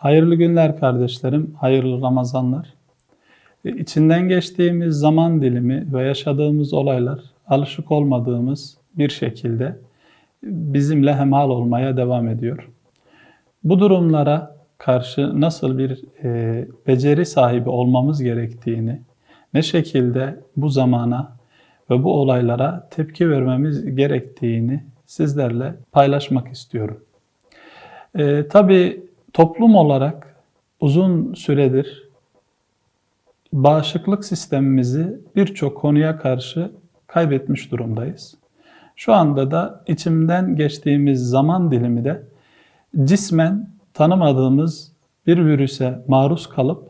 Hayırlı günler kardeşlerim, hayırlı Ramazanlar. E, İçinden geçtiğimiz zaman dilimi ve yaşadığımız olaylar alışık olmadığımız bir şekilde bizimle hemhal olmaya devam ediyor. Bu durumlara karşı nasıl bir e, beceri sahibi olmamız gerektiğini, ne şekilde bu zamana ve bu olaylara tepki vermemiz gerektiğini sizlerle paylaşmak istiyorum. E, tabii toplum olarak uzun süredir bağışıklık sistemimizi birçok konuya karşı kaybetmiş durumdayız. Şu anda da içimden geçtiğimiz zaman dilimi de cismen tanımadığımız bir virüse maruz kalıp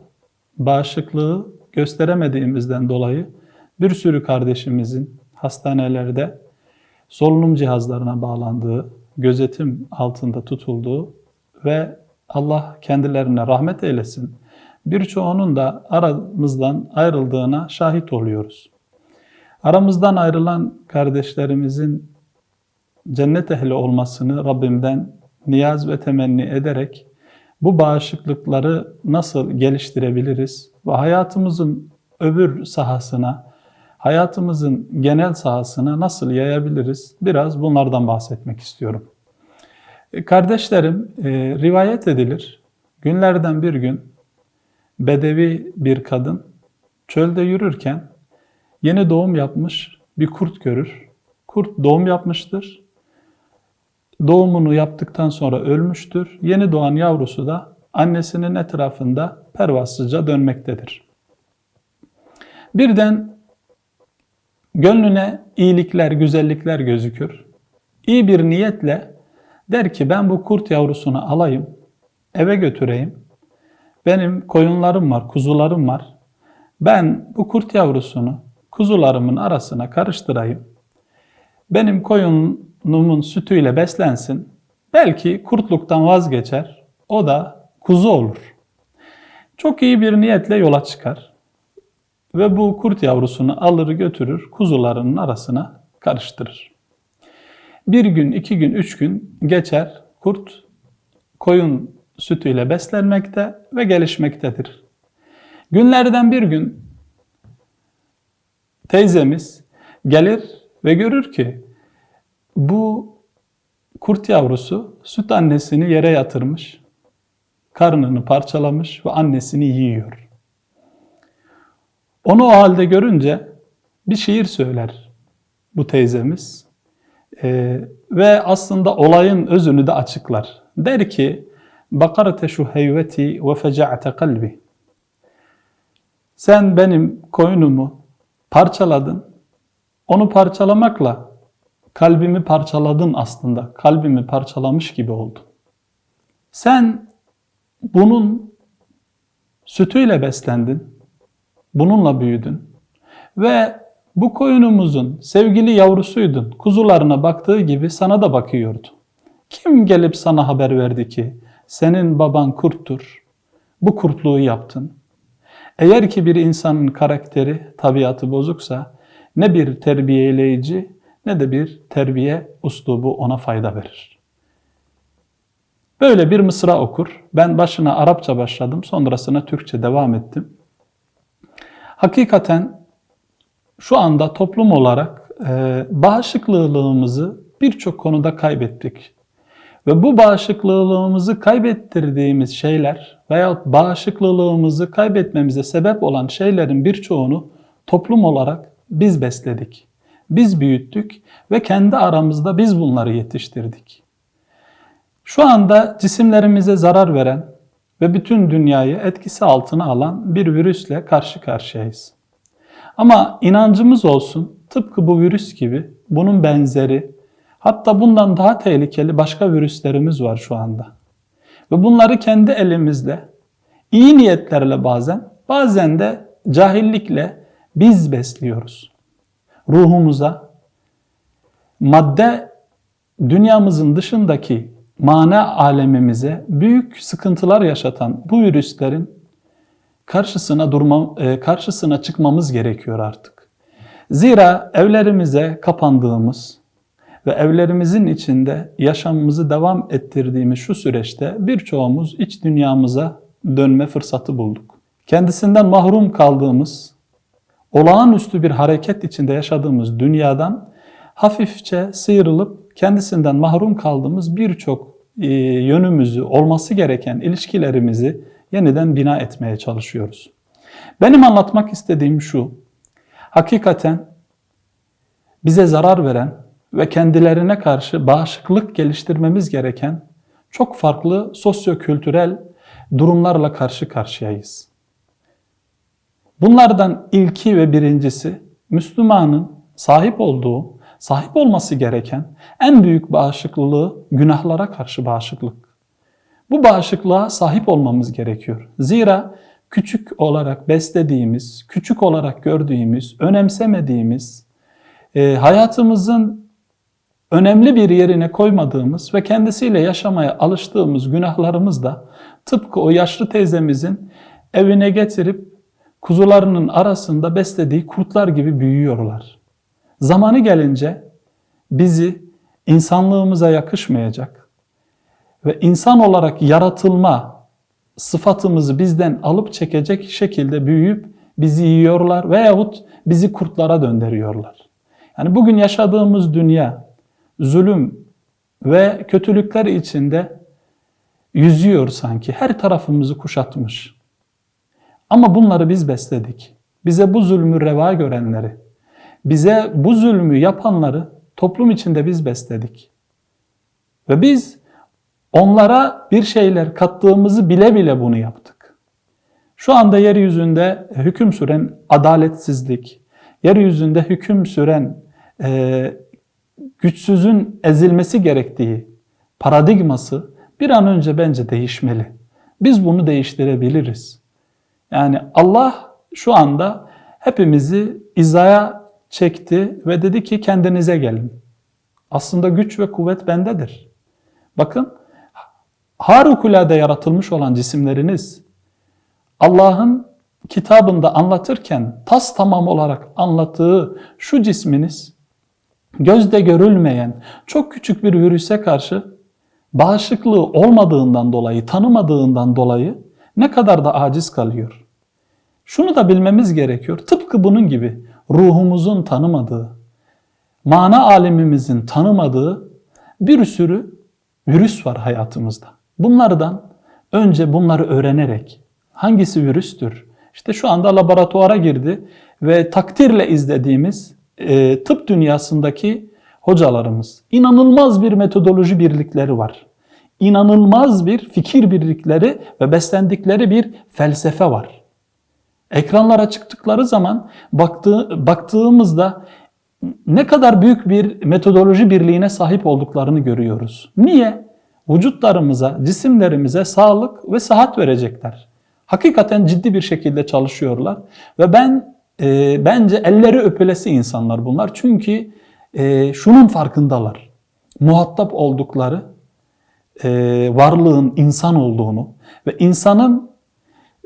bağışıklığı gösteremediğimizden dolayı bir sürü kardeşimizin hastanelerde solunum cihazlarına bağlandığı, gözetim altında tutulduğu ve Allah kendilerine rahmet eylesin. Birçoğunun da aramızdan ayrıldığına şahit oluyoruz. Aramızdan ayrılan kardeşlerimizin cennet ehli olmasını Rabbimden niyaz ve temenni ederek bu bağışıklıkları nasıl geliştirebiliriz ve hayatımızın öbür sahasına, hayatımızın genel sahasına nasıl yayabiliriz? Biraz bunlardan bahsetmek istiyorum. E, Kardeşlerim, e, rivayet edilir. Günlerden bir gün bedevi bir kadın çölde yürürken yeni doğum yapmış bir kurt görür. Kurt doğum yapmıştır. Doğumunu yaptıktan sonra ölmüştür. Yeni doğan yavrusu da annesinin etrafında pervasızca dönmektedir. Birden gönlüne iyilikler, güzellikler gözükür. İyi bir niyetle der ki ben bu kurt yavrusunu alayım, eve götüreyim. Benim koyunlarım var, kuzularım var. Ben bu kurt yavrusunu kuzularımın arasına karıştırayım. Benim koyunumun sütüyle beslensin. Belki kurtluktan vazgeçer. O da kuzu olur. Çok iyi bir niyetle yola çıkar. Ve bu kurt yavrusunu alır götürür kuzularının arasına karıştırır. Bir gün, iki gün, üç gün geçer. Kurt koyun sütüyle beslenmekte ve gelişmektedir. Günlerden bir gün teyzemiz gelir ve görür ki bu kurt yavrusu süt annesini yere yatırmış, karnını parçalamış ve annesini yiyor. Onu o halde görünce bir şiir söyler bu teyzemiz ee, ve aslında olayın özünü de açıklar. Der ki, Bakarete şu heyveti ve kalbi. Sen benim koyunumu parçaladın. Onu parçalamakla kalbimi parçaladın aslında. Kalbimi parçalamış gibi oldun. Sen bunun sütüyle beslendin. Bununla büyüdün. Ve bu koyunumuzun sevgili yavrusuydun. Kuzularına baktığı gibi sana da bakıyordu. Kim gelip sana haber verdi ki senin baban kurttur. Bu kurtluğu yaptın. Eğer ki bir insanın karakteri, tabiatı bozuksa ne bir terbiyeleyici ne de bir terbiye uslubu ona fayda verir. Böyle bir mısra okur. Ben başına Arapça başladım, sonrasına Türkçe devam ettim. Hakikaten şu anda toplum olarak e, bağışıklılığımızı birçok konuda kaybettik. Ve bu bağışıklılığımızı kaybettirdiğimiz şeyler veya bağışıklılığımızı kaybetmemize sebep olan şeylerin birçoğunu toplum olarak biz besledik. Biz büyüttük ve kendi aramızda biz bunları yetiştirdik. Şu anda cisimlerimize zarar veren ve bütün dünyayı etkisi altına alan bir virüsle karşı karşıyayız. Ama inancımız olsun tıpkı bu virüs gibi bunun benzeri hatta bundan daha tehlikeli başka virüslerimiz var şu anda. Ve bunları kendi elimizle iyi niyetlerle bazen bazen de cahillikle biz besliyoruz. Ruhumuza madde dünyamızın dışındaki mana alemimize büyük sıkıntılar yaşatan bu virüslerin karşısına durma, e, karşısına çıkmamız gerekiyor artık. Zira evlerimize kapandığımız ve evlerimizin içinde yaşamımızı devam ettirdiğimiz şu süreçte birçoğumuz iç dünyamıza dönme fırsatı bulduk. Kendisinden mahrum kaldığımız, olağanüstü bir hareket içinde yaşadığımız dünyadan hafifçe sıyrılıp kendisinden mahrum kaldığımız birçok e, yönümüzü, olması gereken ilişkilerimizi yeniden bina etmeye çalışıyoruz. Benim anlatmak istediğim şu, hakikaten bize zarar veren ve kendilerine karşı bağışıklık geliştirmemiz gereken çok farklı sosyo-kültürel durumlarla karşı karşıyayız. Bunlardan ilki ve birincisi Müslümanın sahip olduğu, sahip olması gereken en büyük bağışıklığı günahlara karşı bağışıklık. Bu bağışıklığa sahip olmamız gerekiyor. Zira küçük olarak beslediğimiz, küçük olarak gördüğümüz, önemsemediğimiz, e, hayatımızın önemli bir yerine koymadığımız ve kendisiyle yaşamaya alıştığımız günahlarımız da tıpkı o yaşlı teyzemizin evine getirip kuzularının arasında beslediği kurtlar gibi büyüyorlar. Zamanı gelince bizi insanlığımıza yakışmayacak ve insan olarak yaratılma sıfatımızı bizden alıp çekecek şekilde büyüyüp bizi yiyorlar veyahut bizi kurtlara döndürüyorlar. Yani bugün yaşadığımız dünya zulüm ve kötülükler içinde yüzüyor sanki. Her tarafımızı kuşatmış. Ama bunları biz besledik. Bize bu zulmü reva görenleri, bize bu zulmü yapanları toplum içinde biz besledik. Ve biz onlara bir şeyler kattığımızı bile bile bunu yaptık. Şu anda yeryüzünde hüküm süren adaletsizlik, yeryüzünde hüküm süren e, güçsüzün ezilmesi gerektiği paradigması bir an önce bence değişmeli. Biz bunu değiştirebiliriz. Yani Allah şu anda hepimizi izaya çekti ve dedi ki kendinize gelin. Aslında güç ve kuvvet bendedir. Bakın harikulade yaratılmış olan cisimleriniz Allah'ın kitabında anlatırken tas tamam olarak anlattığı şu cisminiz gözde görülmeyen çok küçük bir virüse karşı bağışıklığı olmadığından dolayı, tanımadığından dolayı ne kadar da aciz kalıyor. Şunu da bilmemiz gerekiyor. Tıpkı bunun gibi ruhumuzun tanımadığı, mana alemimizin tanımadığı bir sürü virüs var hayatımızda. Bunlardan önce bunları öğrenerek hangisi virüstür? İşte şu anda laboratuvara girdi ve takdirle izlediğimiz e, tıp dünyasındaki hocalarımız inanılmaz bir metodoloji birlikleri var. İnanılmaz bir fikir birlikleri ve beslendikleri bir felsefe var. Ekranlara çıktıkları zaman baktığı, baktığımızda ne kadar büyük bir metodoloji birliğine sahip olduklarını görüyoruz. Niye? Vücutlarımıza, cisimlerimize sağlık ve sıhhat verecekler. Hakikaten ciddi bir şekilde çalışıyorlar ve ben e, bence elleri öpülesi insanlar bunlar. Çünkü e, şunun farkındalar. Muhatap oldukları e, varlığın insan olduğunu ve insanın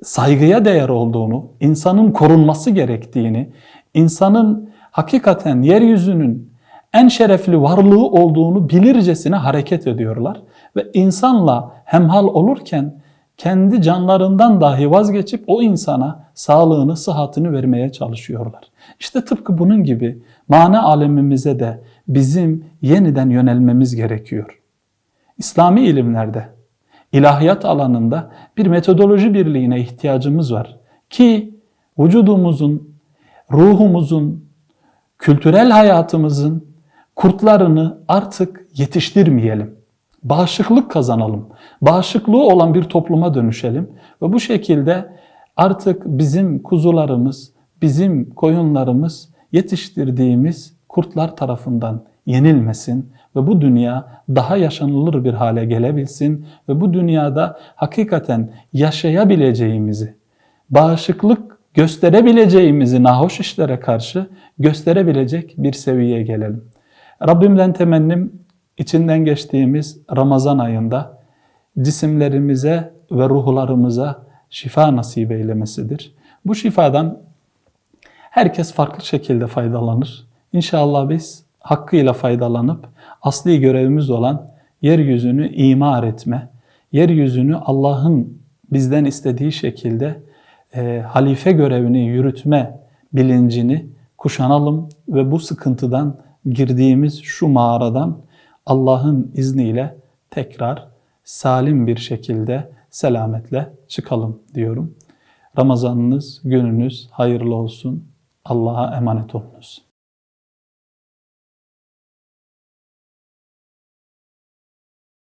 saygıya değer olduğunu, insanın korunması gerektiğini, insanın hakikaten yeryüzünün en şerefli varlığı olduğunu bilircesine hareket ediyorlar ve insanla hemhal olurken kendi canlarından dahi vazgeçip o insana sağlığını, sıhhatini vermeye çalışıyorlar. İşte tıpkı bunun gibi mana alemimize de bizim yeniden yönelmemiz gerekiyor. İslami ilimlerde, ilahiyat alanında bir metodoloji birliğine ihtiyacımız var ki vücudumuzun, ruhumuzun, kültürel hayatımızın kurtlarını artık yetiştirmeyelim bağışıklık kazanalım. Bağışıklığı olan bir topluma dönüşelim ve bu şekilde artık bizim kuzularımız, bizim koyunlarımız yetiştirdiğimiz kurtlar tarafından yenilmesin ve bu dünya daha yaşanılır bir hale gelebilsin ve bu dünyada hakikaten yaşayabileceğimizi, bağışıklık gösterebileceğimizi nahoş işlere karşı gösterebilecek bir seviyeye gelelim. Rabbimden temennim içinden geçtiğimiz Ramazan ayında cisimlerimize ve ruhlarımıza şifa nasip eylemesidir. Bu şifadan herkes farklı şekilde faydalanır. İnşallah biz hakkıyla faydalanıp asli görevimiz olan yeryüzünü imar etme, yeryüzünü Allah'ın bizden istediği şekilde e, halife görevini yürütme bilincini kuşanalım ve bu sıkıntıdan girdiğimiz şu mağaradan Allah'ın izniyle tekrar salim bir şekilde selametle çıkalım diyorum. Ramazanınız, gününüz hayırlı olsun. Allah'a emanet olunuz.